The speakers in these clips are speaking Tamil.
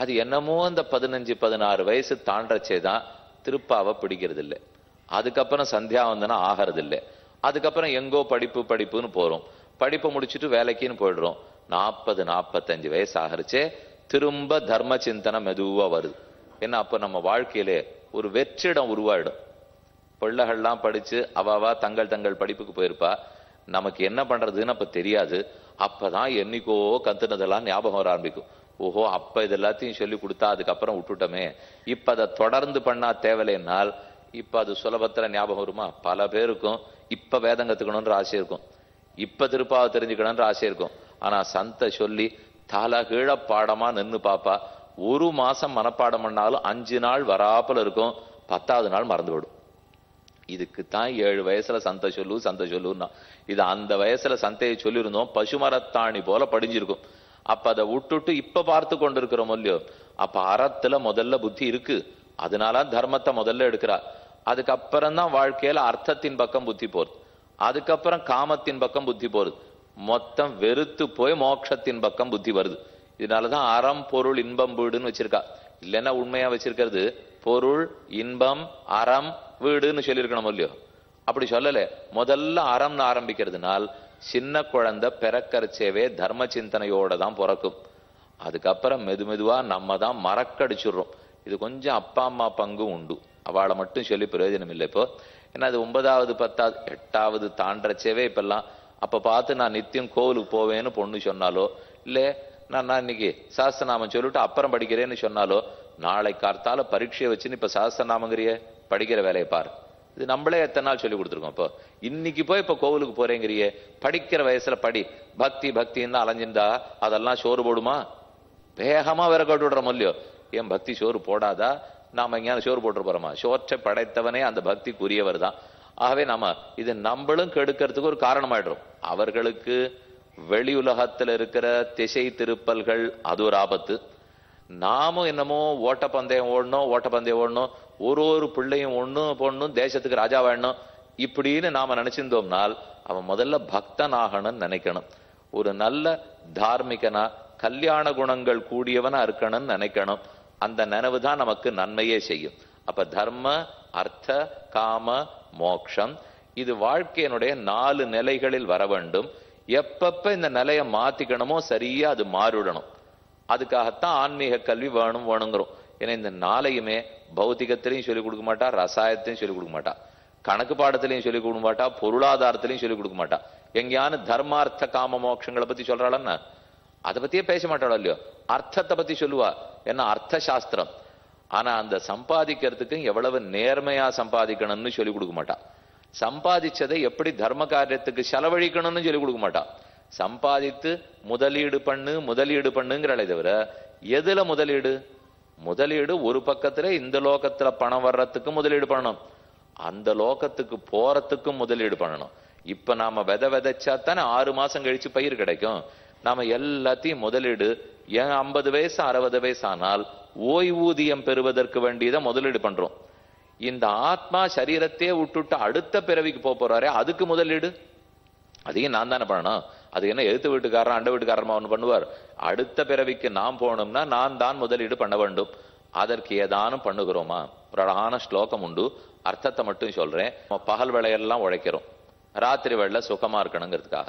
அது என்னமோ அந்த பதினஞ்சு பதினாறு வயசு தாண்டச்சே தான் திருப்பாவை பிடிக்கிறது இல்லை அதுக்கப்புறம் சந்தியாவந்தனம் ஆகிறது இல்லை அதுக்கப்புறம் எங்கோ படிப்பு படிப்புன்னு போகிறோம் படிப்பை முடிச்சுட்டு வேலைக்குன்னு போயிடுறோம். நாற்பது நாற்பத்தஞ்சு வயசு ஆகிறச்சே திரும்ப தர்ம சிந்தனை மெதுவாக வருது. ஏன்னா அப்போ நம்ம வாழ்க்கையிலே ஒரு வெற்றிடம் உருவாயிடும். பிள்ளைகள்லாம் படித்து அவாவா தங்கள் தங்கள் படிப்புக்கு போயிருப்பா. நமக்கு என்ன பண்ணுறதுன்னு அப்போ தெரியாது. அப்போ தான் என்னைக்கோ கத்துனதெல்லாம் ஞாபகம் வர ஆரம்பிக்கும். ஓஹோ அப்ப இது எல்லாத்தையும் சொல்லி கொடுத்தா அதுக்கப்புறம் விட்டுட்டோமே. இப்ப அதை தொடர்ந்து பண்ணா தேவையில்லைன்னால் இப்ப அது சுலபத்துல ஞாபகம் வருமா? பல பேருக்கும் இப்ப வேதம் கத்துக்கணும்ன்ற ஆசை இருக்கும். இப்ப திருப்பாவை தெரிஞ்சுக்கணும்ன்ற ஆசை இருக்கும். ஆனா சந்த சொல்லி தலகீழ பாடமா நின்று பாப்பா. ஒரு மாசம் மனப்பாடம் பண்ணாலும் அஞ்சு நாள் வராப்பில் இருக்கும். பத்தாவது நாள் மறந்து விடும் இதுக்கு தான் ஏழு வயசுல சந்தை சொல்லு சந்தை சொல்லுன்னா. இது அந்த வயசுல சந்தையை சொல்லியிருந்தோம். பசுமரத்தாணி போல படிஞ்சிருக்கும். அப்ப அதை விட்டுட்டு இப்ப பார்த்து கொண்டிருக்கிறோம் இல்லையோ அப்ப அறத்துல முதல்ல புத்தி இருக்கு. அதனால தர்மத்தை முதல்ல எடுக்கிறா. அதுக்கப்புறம் தான் வாழ்க்கையில அர்த்தத்தின் பக்கம் புத்தி போறது. அதுக்கப்புறம் காமத்தின் பக்கம் புத்தி போறது. மொத்தம் வெறுத்து போய் மோட்சத்தின் பக்கம் புத்தி வருது. இதனாலதான் அறம் பொருள் இன்பம் வீடுன்னு வச்சிருக்கா. இல்லைன்னா உண்மையா வச்சிருக்கிறது பொருள் இன்பம் அறம் வீடுன்னு சொல்லியிருக்கணும் இல்லையோ அப்படி சொல்லல. முதல்ல அறம்னு ஆரம்பிக்கிறதுனால் சின்ன குழந்தை பிறக்கறச்சேவே தர்ம சிந்தனையோட தான் பிறக்கும். அதுக்கப்புறம் மெது மெதுவாக நம்ம தான் மறக்கடிச்சிடுறோம். இது கொஞ்சம் அப்பா அம்மா பங்கும் உண்டு. அவளை மட்டும் சொல்லி பிரயோஜனம் இல்லை இப்போ. ஏன்னா அது ஒன்பதாவது பத்தாவது எட்டாவது தாண்டச்சேவே இப்பெல்லாம் அப்போ பார்த்து நான் நித்தியம் கோவிலுக்கு போவேன்னு பொண்ணு சொன்னாலோ இல்லை நான் நான் இன்னைக்கு சாஸ்திரநாமம் சொல்லிட்டு அப்புறம் படிக்கிறேன்னு சொன்னாலோ நாளை கார்த்தால பரீட்சையை வச்சுன்னு இப்போ சாஸ்திரநாமங்கிறிய படிக்கிற வேலையை பாரு. இது நம்மளே எத்தனை நாள் சொல்லி கொடுத்துருக்கோம். இப்போ இன்னைக்கு போய் இப்போ கோவிலுக்கு போறேங்கிறியே படிக்கிற வயசுல படி பக்தி பக்தின்னு அலைஞ்சிருந்தா அதெல்லாம் சோறு போடுமா? வேகமா வேற கட்டு விடுறோம் இல்லையோ? ஏன் பக்தி சோறு போடாதா? நாம எங்கேயாவது சோறு போட்டு போறோமா? சோற்றை படைத்தவனே அந்த பக்திக்குரியவர் தான். ஆகவே நாம இது நம்மளும் கெடுக்கிறதுக்கு ஒரு காரணமாயிடுறோம். அவர்களுக்கு வெளி உலகத்துல இருக்கிற திசை திருப்பல்கள் அது ஒரு ஆபத்து. நாமும் என்னமோ ஓட்டப்பந்தயம் ஓடணும் ஓட்டப்பந்தயம் ஓடணும் ஒரு ஒரு பிள்ளையும் ஒண்ணும் பொண்ணும் தேசத்துக்கு ராஜா வேணும் இப்படின்னு நாம நினைச்சிருந்தோம்னால் அவன் முதல்ல பக்தன் ஆகணும்னு நினைக்கணும். ஒரு நல்ல தார்மிகனா கல்யாண குணங்கள் கூடியவனா இருக்கணும்னு நினைக்கணும். அந்த நினைவு தான் நமக்கு நன்மையே செய்யும். அப்ப தர்ம அர்த்த காம மோக்ஷம் இது வாழ்க்கையினுடைய நாலு நிலைகளில் வர வேண்டும். எப்பப்ப இந்த நிலையை மாத்திக்கணுமோ சரியா அது மாறிடணும் அதுக்காகத்தான் ஆன்மீக கல்வி வேணும் வேணுங்கிறோம். ஏன்னா இந்த நாளையுமே பௌத்திகத்திலையும் சொல்லிக் கொடுக்க மாட்டா ரசாயத்தையும் சொல்லிக் கொடுக்க மாட்டா. கணக்கு பாடத்திலையும் சொல்லிக் கொடுக்க மாட்டா பொருளாதாரத்திலையும் சொல்லிக் கொடுக்க மாட்டா. எங்கேயானு தர்மார்த்த காம மோட்சங்களை பத்தி சொல்றாளன்னா அதை பத்தியே பேச மாட்டாளோ இல்லையோ? அர்த்தத்தை பத்தி சொல்லுவா. ஏன்னா அர்த்த சாஸ்திரம் ஆனா அந்த சம்பாதிக்கிறதுக்கு எவ்வளவு நேர்மையா சம்பாதிக்கணும்னு சொல்லிக் கொடுக்க மாட்டா. சம்பாதிச்சதை எப்படி தர்ம காரியத்துக்கு செலவழிக்கணும்னு சொல்லிக் கொடுக்க மாட்டா. சம்பாதித்து முதலீடு பண்ணு முதலீடு பண்ணுங்கிறாளே தவிர எதுல முதலீடு? முதலீடு ஒரு பக்கத்துல இந்த லோகத்துல பணம் வர்றதுக்கு முதலீடு பண்ணணும். அந்த லோகத்துக்கு போறதுக்கும் முதலீடு பண்ணணும். இப்ப நாம விதை விதைச்சா தானே ஆறு மாசம் கழிச்சு பயிர் கிடைக்கும். நாம எல்லாத்தையும் முதலீடு ஏன் ஐம்பது வயசு அறுபது வயசு ஆனால் ஓய்வூதியம் பெறுவதற்கு வேண்டியதை முதலீடு பண்றோம். இந்த ஆத்மா சரீரத்தையே விட்டுட்டு அடுத்த பிறவிக்கு போக போறாரே அதுக்கு முதலீடு? அதையும் நான் தானே பண்ணணும். அது என்ன எழுத்து வீட்டுக்காரன் அண்ட வீட்டுக்காரமா ஒன்று பண்ணுவார். அடுத்த பிறவிக்கு நாம் போகணும்னா நான் தான் முதலீடு பண்ண வேண்டும். அதற்கு ஏதானும் பண்ணுகிறோமா? ஒரு அழகான ஸ்லோகம் உண்டு. அர்த்தத்தை மட்டும் சொல்றேன். நம்ம பகல் வேலையெல்லாம் உழைக்கிறோம். ராத்திரி வேலை சுகமா இருக்கணுங்கிறதுக்காக.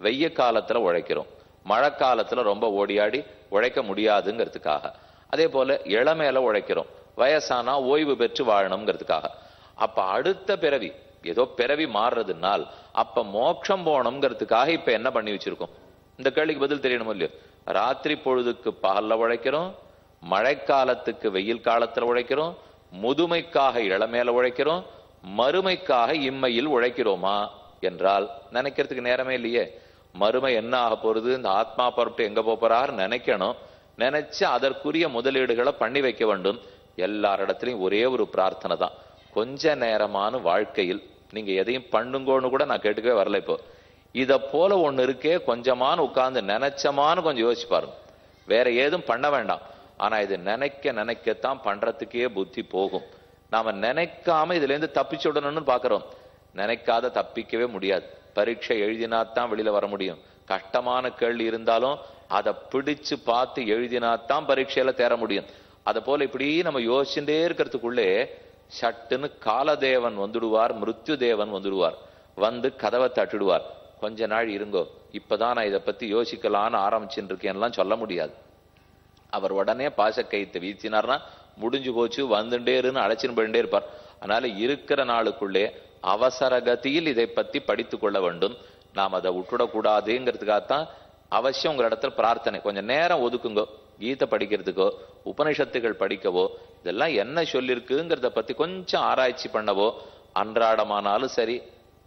வெய்ய காலத்துல உழைக்கிறோம். மழை காலத்துல ரொம்ப ஓடியாடி உழைக்க முடியாதுங்கிறதுக்காக. அதே போல இளமையில உழைக்கிறோம். வயசானா ஓய்வு பெற்று வாழணுங்கிறதுக்காக. அப்ப அடுத்த பிறவி ஏதோ பிறவி மாறுறதுனால் அப்ப மோட்சம் போகணுங்கிறதுக்காக இப்ப என்ன பண்ணி வச்சிருக்கோம்? இந்த கேள்விக்கு பதில் தெரியணும் இல்லையோ? ராத்திரி பொழுதுக்கு பகல்ல உழைக்கிறோம் மழைக்காலத்துக்கு வெயில் காலத்துல உழைக்கிறோம் முதுமைக்காக இளமேல உழைக்கிறோம் மறுமைக்காக இம்மையில் உழைக்கிறோமா என்றால் நினைக்கிறதுக்கு நேரமே இல்லையே. மறுமை என்ன ஆக போறது இந்த ஆத்மா பொருட்டு எங்க போப் போறாரு? நினைக்கணும். நினைச்சு அதற்குரிய முதலீடுகளை பண்ணி வைக்க வேண்டும். எல்லாரிடத்திலையும் ஒரே ஒரு பிரார்த்தனை தான் கொஞ்ச நேரமான வாழ்க்கையில் நீங்க எதையும் பண்ணுங்கோன்னு கூட நான் கேட்டுக்கவே வரல இப்போ. இத போல ஒண்ணு இருக்கே கொஞ்சமான உட்கார்ந்து நினைச்சமானு கொஞ்சம் யோசிச்சு பாருங்க. வேற ஏதும் பண்ண வேண்டாம். ஆனா இது நினைக்க நினைக்கத்தான் பண்றதுக்கே புத்தி போகும். நாம நினைக்காம இதுல இருந்து தப்பிச்சுடணும்னு பாக்குறோம். நினைக்காத தப்பிக்கவே முடியாது. பரீட்சை எழுதினாத்தான் வெளியில வர முடியும். கஷ்டமான கேள்வி இருந்தாலும் அதை பிடிச்சு பார்த்து எழுதினாத்தான் பரீட்சையில தேர முடியும். அதை போல இப்படி நம்ம யோசிச்சுட்டே இருக்கிறதுக்குள்ளே சட்டுன்னு காலதேவன் வந்துடுவார் மிருத்யு தேவன் வந்துடுவார். வந்து கதவை தட்டிடுவார். கொஞ்ச நாள் இருங்கோ இப்பதான் நான் இதை பத்தி யோசிக்கலான்னு ஆரம்பிச்சுட்டு இருக்கேன்லாம் சொல்ல முடியாது. அவர் உடனே பாசக்கயித்தை வீசினார்னா முடிஞ்சு போச்சு வந்துட்டே இருன்னு அழைச்சின்னு போயிட்டே இருப்பார். அதனால இருக்கிற நாளுக்குள்ளே அவசர கதியில் இதை பத்தி படித்துக் கொள்ள வேண்டும். நாம் அதை விட்டுடக்கூடாதுங்கிறதுக்காகத்தான் அவசியம் உங்க இடத்துல பிரார்த்தனை. கொஞ்சம் நேரம் ஒதுக்குங்கோ கீதை படிக்கிறதுக்கோ உபனிஷத்துகள் படிக்கவோ இதெல்லாம் என்ன சொல்லியிருக்குங்கிறத பத்தி கொஞ்சம் ஆராய்ச்சி பண்ணவோ அன்றாடமானாலும் சரி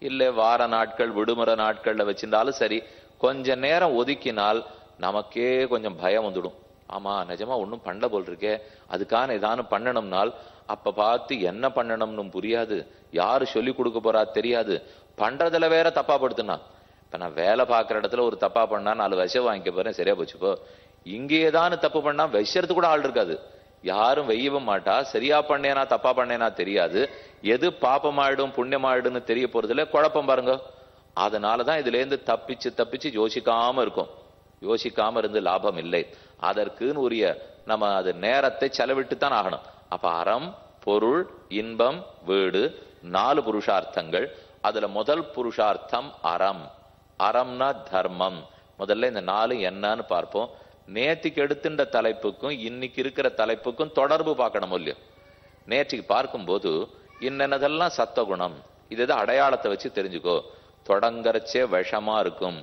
இல்லை வார நாட்கள் விடுமுறை நாட்களில் வச்சிருந்தாலும் சரி கொஞ்ச நேரம் ஒதுக்கினால் நமக்கே கொஞ்சம் பயம் வந்துடும். ஆமா நிஜமா ஒன்றும் பண்ண போல் இருக்கே அதுக்கான ஏதானு பண்ணணும்னால் அப்ப பார்த்து என்ன பண்ணணும்னு புரியாது. யாரு சொல்லி கொடுக்க போறா தெரியாது. பண்றதுல வேற தப்பா படுத்துனா. இப்ப நான் வேலை பார்க்குற இடத்துல ஒரு தப்பா பண்ணா நாலு விஷம் வாங்கிக்க போறேன் சரியா போச்சுப்போ இங்கே ஏதானு தப்பு பண்ணா வைசறது கூட ஆள் இருக்காது. யாரும் வெய்யவும் மாட்டா. சரியா பண்ணேனா தப்பா பண்ணேனா தெரியாது. எது பாப்பமாயிடும் புண்ணியமாயிடும்னு தெரிய போறதுல குழப்பம் பாருங்க. அதனாலதான் இதுல இருந்து தப்பிச்சு தப்பிச்சு யோசிக்காம இருக்கும். யோசிக்காம இருந்து லாபம் இல்லை. அதற்குன்னு உரிய நம்ம அது நேரத்தை செலவிட்டு தான் ஆகணும். அப்ப அறம் பொருள் இன்பம் வீடு நாலு புருஷார்த்தங்கள். அதுல முதல் புருஷார்த்தம் அறம். அறம்னா தர்மம். முதல்ல இந்த நாலு என்னன்னு பார்ப்போம். நேற்றுக்கு எடுத்துட்ட தலைப்புக்கும் இன்னைக்கு இருக்கிற தலைப்புக்கும் தொடர்பு பார்க்கணும் இல்லையோ நேற்றுக்கு பார்க்கும்போது இன்னென்னதெல்லாம் சத்தகுணம். இது எது அடையாளத்தை வச்சு தெரிஞ்சுக்கோ. தொடங்கறச்சே விஷமா இருக்கும்.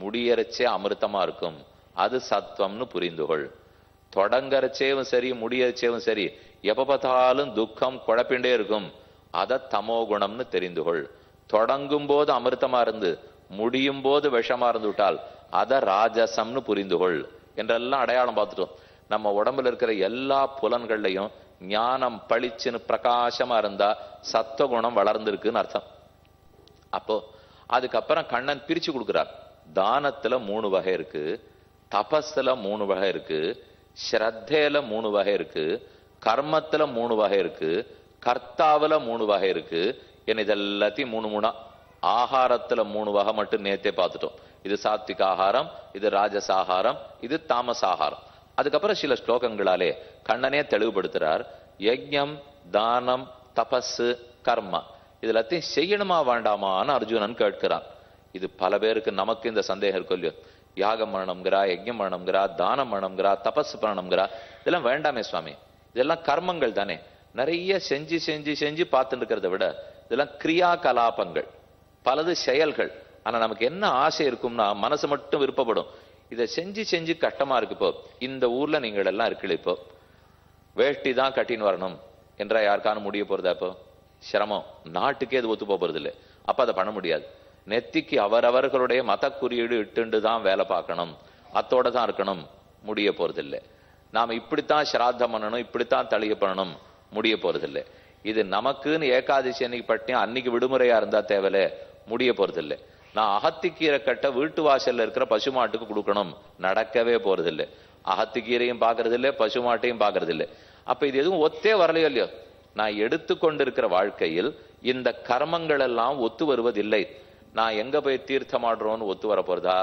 முடியறச்சே அமிர்தமா இருக்கும். அது சத்வம்னு புரிந்துகொள். தொடங்கறச்சேவும் சரி முடியறச்சேவும் சரி எப்ப பார்த்தாலும் துக்கம் குழப்பிண்டே இருக்கும். அத தமோ குணம்னு தெரிந்துகொள். தொடங்கும் போது அமிர்தமா இருந்து முடியும் போது விஷமா இருந்து விட்டால் அத ராஜசம்னு புரிந்துகொள். என்றெல்லாம் அடையாளம் பார்த்துட்டோம். நம்ம உடம்புல இருக்கிற எல்லா புலன்கள்லையும் ஞானம் பளிச்சுன்னு பிரகாசமா இருந்தா சத்துவகுணம் வளர்ந்துருக்குன்னு அர்த்தம். அப்போ அதுக்கப்புறம் கண்ணன் பிரிச்சு கொடுக்குறார். தானத்துல மூணு வகை இருக்கு தபஸ்ல மூணு வகை இருக்கு ஸ்ரத்தையில மூணு வகை இருக்கு கர்மத்துல மூணு வகை இருக்கு கர்த்தாவில் மூணு வகை இருக்கு என்ன இதெல்லாத்தையும் மூணு மூணா ஆகாரத்துல மூணு வகை மட்டும் நேத்தே பார்த்துட்டோம். இது சாத்விக ஆகாரம் இது ராஜச ஆகாரம் இது தாமச ஆகாரம். அதுக்கப்புறம் சில ஸ்லோகங்களாலே கண்ணனே தெளிவுபடுத்துறார். யஜ்யம் தானம் தபஸ் கர்மா. இது எல்லாத்தையும் செய்யணுமா வேண்டாமான்னு அர்ஜுனன் கேட்கிறான். இது பல பேருக்கு நமக்கு இந்த சந்தேகம் இருக்கும் இல்லையோ? யாகம் பண்ணணுங்கிறா யஜ்யம் பண்ணணுங்கிறா தானம் பண்ணணுங்கிறா தபஸ் பண்ணணுங்கிறா இதெல்லாம் வேண்டாமே சுவாமி. இதெல்லாம் கர்மங்கள் தானே. நிறைய செஞ்சு செஞ்சு செஞ்சு பார்த்துட்டு இருக்கிறத விட இதெல்லாம் கிரியா கலாபங்கள் பலது செயல்கள். ஆனால் நமக்கு என்ன ஆசை இருக்கும்னா மனசு மட்டும் விருப்பப்படும். இதை செஞ்சு செஞ்சு கட்டமாக இருக்கு இப்போ. இந்த ஊரில் நீங்கள் எல்லாம் இருக்கல இப்போ. வேஷ்டி தான் கட்டின்னு வரணும். என்றால் யாருக்கான முடிய போகிறதா இப்போ? சிரமம். நாட்டுக்கே அது ஒத்து போகிறது இல்லை அப்போ அதை பண்ண முடியாது. நெத்திக்கு அவரவர்களுடைய மத குறியீடு இட்டுண்டு தான் வேலை பார்க்கணும். அத்தோட தான் இருக்கணும். முடிய போகிறதில்லை நாம் இப்படித்தான் சிராத்தம் பண்ணணும். இப்படித்தான் தளிக பண்ணணும். முடிய போகிறதில்லை இது நமக்குன்னு ஏகாதசி அன்னைக்கு பட்டினி அன்னைக்கு விடுமுறையாக இருந்தால் தேவையில்ல. முடிய போறதில்லை. நான் அகத்திக்கீரை கட்ட வீட்டு வாசல்ல இருக்கிற பசுமாட்டுக்கு கொடுக்கணும். நடக்கவே போறதில்லை. அகத்திக்கீரையும் பார்க்கறது பசுமாட்டையும் பார்க்கறது இல்லை அப்ப இது எதுவும் ஒத்தே வரலையோ இல்லையோ? நான் எடுத்துக்கொண்டிருக்கிற வாழ்க்கையில் இந்த கர்மங்கள் எல்லாம் ஒத்து வருவதில்லை. நான் எங்க போய் தீர்த்தமாடுறோம்னு ஒத்து வர போறதா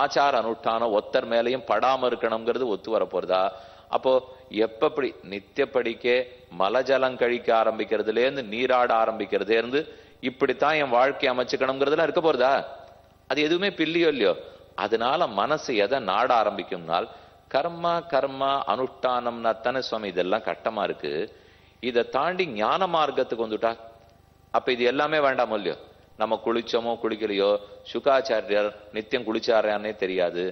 ஆச்சார அனுஷ்டானம் ஒத்தர் மேலையும் படாம இருக்கணுங்கிறது ஒத்து வர போறதா அப்போ எப்பப்படி நித்தியப்படிக்கே மலஜலம் கழிக்க ஆரம்பிக்கிறதுல இருந்து நீராட ஆரம்பிக்கிறதே இருந்து இப்படித்தான் என் வாழ்க்கை அமைச்சுக்கணுங்கிறதுலாம் இருக்க போறதா? அது எதுவுமே பில்லியோ இல்லையோ? அதனால மனசு எதை நாட ஆரம்பிக்கும்னால் கர்மா கர்மா அனுஷ்டானம்னா தானே சுவாமி இதெல்லாம் கட்டமா இருக்கு. இதை தாண்டி ஞான மார்க்கத்துக்கு வந்துட்டா அப்ப இது எல்லாமே வேண்டாமோ இல்லையோ? நம்ம குளிச்சோமோ குளிக்கலையோ? சுகாச்சாரியர் நித்தியம் குளிச்சாரானே தெரியாது.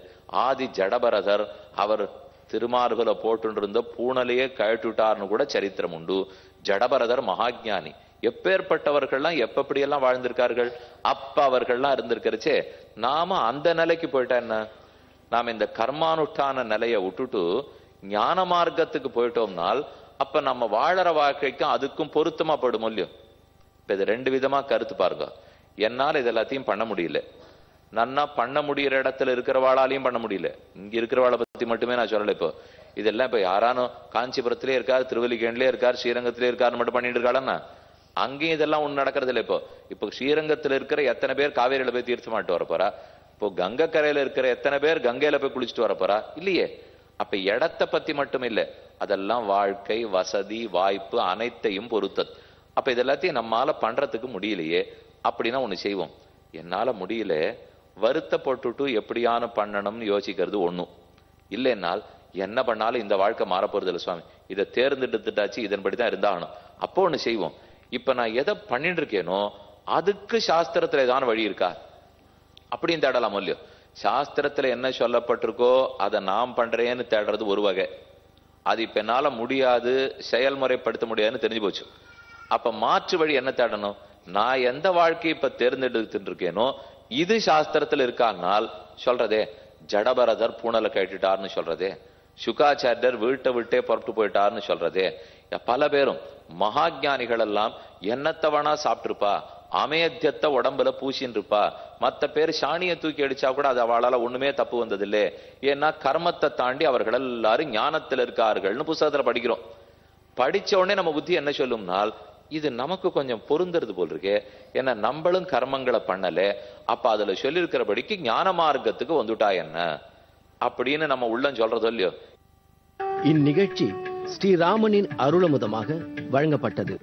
ஆதி ஜடபரதர் அவர் திருமார்களை போட்டுருந்த பூனலையே கழட்டுட்டார்னு கூட சரித்திரம் உண்டு. ஜடபரதர் மகாஜானி. எப்பேற்பட்டவர்கள்லாம் எப்படியெல்லாம் வாழ்ந்திருக்கார்கள்? அப்ப அவர்கள்லாம் இருந்திருக்கிறச்சே நாம அந்த நிலைக்கு போயிட்டா என்ன? நாம் இந்த கர்மானுஷ்டான நிலையை விட்டுட்டு ஞான மார்க்கத்துக்கு போயிட்டோம்னால் அப்ப நம்ம வாழற வாழ்க்கைக்கும் அதுக்கும் பொருத்தமா படும் இல்லையோ? இப்ப இது ரெண்டு விதமா கருத்து பாருங்க. என்னால் இது எல்லாத்தையும் பண்ண முடியல. நன்னா பண்ண முடியிற இடத்துல இருக்கிறவாளாலையும் பண்ண முடியல. இங்க இருக்கிறவாளை பத்தி மட்டுமே நான் சொல்லல இப்போ. இதெல்லாம் இப்ப யாரானும் காஞ்சிபுரத்திலே இருக்காரு திருவல்லிக்கேண்ட்லயே இருக்கார் ஸ்ரீரங்கத்திலே இருக்காருன்னு மட்டும் பண்ணிட்டு இருக்காளன்னா அங்கேயும் இதெல்லாம் ஒண்ணு நடக்கிறது இல்லை இப்போ இப்போ ஸ்ரீரங்கத்துல இருக்கிற எத்தனை பேர் காவேரியில் போய் தீர்த்தமாட்டு வர போறா? இப்போ கங்கை இருக்கிற எத்தனை பேர் கங்கையில போய் குளிச்சுட்டு வர போறா? இல்லையே. அப்ப இடத்தை பத்தி மட்டும் இல்லை. அதெல்லாம் வாழ்க்கை வசதி வாய்ப்பு அனைத்தையும் பொறுத்தது. அப்ப இதெல்லாத்தையும் நம்மால பண்றதுக்கு முடியலையே. அப்படின்னா ஒண்ணு செய்வோம். என்னால முடியல. வருத்தப்பட்டுட்டு எப்படியான பண்ணணும்னு யோசிக்கிறது ஒண்ணும் இல்லைன்னால் என்ன பண்ணாலும் இந்த வாழ்க்கை மாறப்போறது இல்லை சுவாமி. இதை தேர்ந்தெடுத்துட்டாச்சு இதன்படி தான் இருந்தாகணும். அப்போ ஒண்ணு செய்வோம். இப்ப நான் எதை பண்ணிட்டு இருக்கேனோ அதுக்கு சாஸ்திரத்துல ஏதான வழி இருக்கா? அப்படின்னு தேடலாம் இல்லையோ? சாஸ்திரத்துல என்ன சொல்லப்பட்டிருக்கோ அதை நான் பண்றேன்னு தேடுறது ஒரு வகை. அது இப்ப என்னால முடியாது செயல்முறைப்படுத்த முடியாதுன்னு தெரிஞ்சு போச்சு. அப்ப மாற்று வழி என்ன தேடணும்? நான் எந்த வாழ்க்கையை இப்ப தேர்ந்தெடுத்துட்டு இருக்கேனோ இது சாஸ்திரத்துல இருக்கானால் சொல்றதே ஜடபரதர் பூனலை கேட்டுட்டார்னு சொல்றதே சுகாச்சாரியர் வீட்டை விட்டே புறப்பட்டு போயிட்டார்னு சொல்றதே பல பேரும் மகாஜானிகள் எல்லாம் என்னத்தவனா சாப்பிட்டிருப்பா அமேத்தியத்தை உடம்புல பூசின்னு இருப்பா மத்த பேர் சாணியை தூக்கி அடிச்சா கூட அது அவளால் ஒண்ணுமே தப்பு வந்ததில்லை. ஏன்னா கர்மத்தை தாண்டி அவர்கள் எல்லாரும் ஞானத்தில் இருக்கார்கள்னு புஸ்தகத்தில் படிக்கிறோம். படிச்ச உடனே நம்ம புத்தி என்ன சொல்லும்னால் இது நமக்கு கொஞ்சம் பொருந்துறது போல் இருக்கே. ஏன்னா நம்மளும் கர்மங்களை பண்ணல. அப்ப அதுல சொல்லியிருக்கிறபடிக்கு ஞான மார்க்கத்துக்கு வந்துட்டா என்ன? அப்படின்னு நம்ம உள்ளம் சொல்றதோ இல்லையோ? இந்நிகழ்ச்சி ஸ்ரீராமனின் அருளமுதமாக வழங்கப்பட்டது.